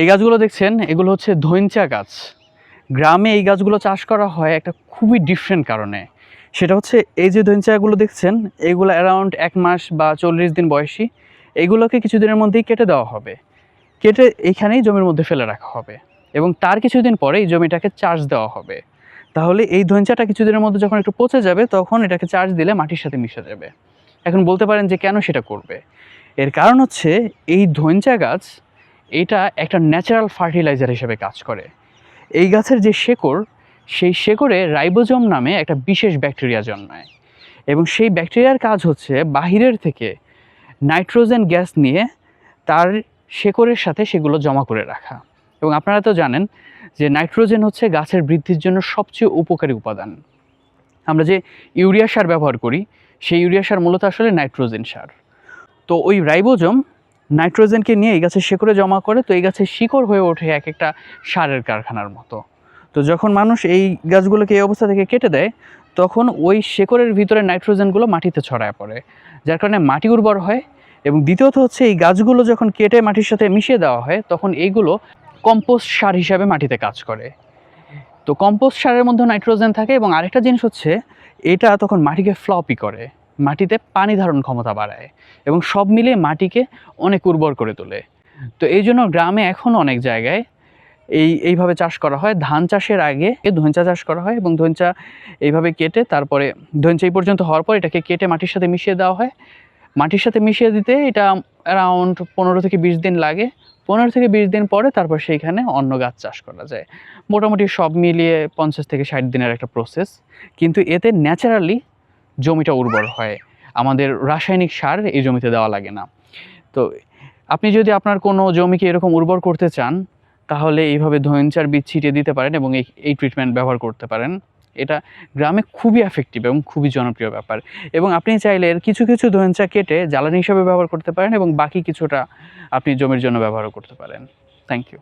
এই গাছগুলো দেখছেন, এগুলো হচ্ছে ধৈঞ্চা গাছ। গ্রামে এই গাছগুলো চাষ করা হয় একটা খুবই ডিফারেন্ট কারণে। সেটা হচ্ছে এই যে ধৈঞ্চাগুলো দেখছেন, এগুলো অ্যারাউন্ড এক মাস বা চল্লিশ দিন বয়সী। এগুলোকে কিছুদিনের মধ্যেই কেটে দেওয়া হবে। কেটে এইখানেই জমির মধ্যে ফেলে রাখা হবে এবং তার কিছুদিন পরে এই জমিটাকে চার্জ দেওয়া হবে। তাহলে এই ধৈঞ্চাটা কিছুদিনের মধ্যে যখন একটু পচে যাবে, তখন এটাকে চার্জ দিলে মাটির সাথে মিশে যাবে। এখন বলতে পারেন যে কেন সেটা করবে? এর কারণ হচ্ছে এই ধৈঞ্চা গাছ এটা একটা ন্যাচারাল ফার্টিলাইজার হিসেবে কাজ করে। এই গাছের যে শেকড়, সেই শেকড়ে রাইবোজম নামে একটা বিশেষ ব্যাকটেরিয়া জন্মায়। এবং সেই ব্যাকটেরিয়ার কাজ হচ্ছে বাহিরের থেকে নাইট্রোজেন গ্যাস নিয়ে তার শেকড়ের সাথে সেগুলো জমা করে রাখা। এবং আপনারা তো জানেন যে নাইট্রোজেন হচ্ছে গাছের বৃদ্ধির জন্য সবচেয়ে উপকারী উপাদান। আমরা যে ইউরিয়া সার ব্যবহার করি, সেই ইউরিয়া সার মূলত আসলে নাইট্রোজেন সার। তো ওই রাইবোজম নাইট্রোজেনকে নিয়ে এই গাছের শিকড়ে জমা করে, তো এই গাছের শিকড় হয়ে ওঠে এক একটা সারের কারখানার মতো। তো যখন মানুষ এই গাছগুলোকে এই অবস্থা থেকে কেটে দেয়, তখন ওই শেকড়ের ভিতরে নাইট্রোজেনগুলো মাটিতে ছড়ায় পড়ে, যার কারণে মাটি উর্বর হয় এবং দ্বিতীয়ত হচ্ছে এই গাছগুলো যখন কেটে মাটির সাথে মিশিয়ে দেওয়া হয়, তখন এইগুলো কম্পোস্ট সার হিসাবে মাটিতে কাজ করে। তো কম্পোস্ট সারের মধ্যে নাইট্রোজেন থাকে এবং আরেকটা জিনিস হচ্ছে, এটা তখন মাটিকে ফ্লপি করে। মাটিতে পানি ধারণ ক্ষমতা বাড়ায় এবং সব মিলিয়ে মাটিকে অনেক উর্বর করে তোলে। তো এই জন্য গ্রামে এখন অনেক জায়গায় এই, এইভাবে চাষ করা হয়। ধান চাষের আগে ধৈঞ্চা চাষ করা হয় এবং ধৈঞ্চা এইভাবে কেটে তারপরে ধৈঞ্চা এই পর্যন্ত হওয়ার পর এটাকে কেটে মাটির সাথে মিশিয়ে দেওয়া হয়। মাটির সাথে মিশিয়ে দিতে এটা অ্যারাউন্ড পনেরো থেকে বিশ দিন লাগে। পনেরো থেকে বিশ দিন পরে তারপর সেইখানে অন্য গাছ চাষ করা যায়। মোটামুটি সব মিলিয়ে পঞ্চাশ থেকে ষাট দিনের একটা প্রসেস কিন্তু এতে ন্যাচারালি জমিটা উর্বর হয়। আমাদের রাসায়নিক সার এই জমিতে দেওয়া লাগে না। তো আপনি যদি আপনার কোনো জমিকে এরকম উর্বর করতে চান, তাহলে এইভাবে ধৈঞ্চার বীজ ছিটিয়ে দিতে পারেন এবং এই এই ট্রিটমেন্ট ব্যবহার করতে পারেন। এটা গ্রামে খুবই এফেক্টিভ এবং খুবই জনপ্রিয় ব্যাপার। এবং আপনি চাইলে এর কিছু কিছু ধৈঞ্চা কেটে জ্বালানি হিসাবে ব্যবহার করতে পারেন এবং বাকি কিছুটা আপনি জমির জন্য ব্যবহার করতে পারেন। Thank you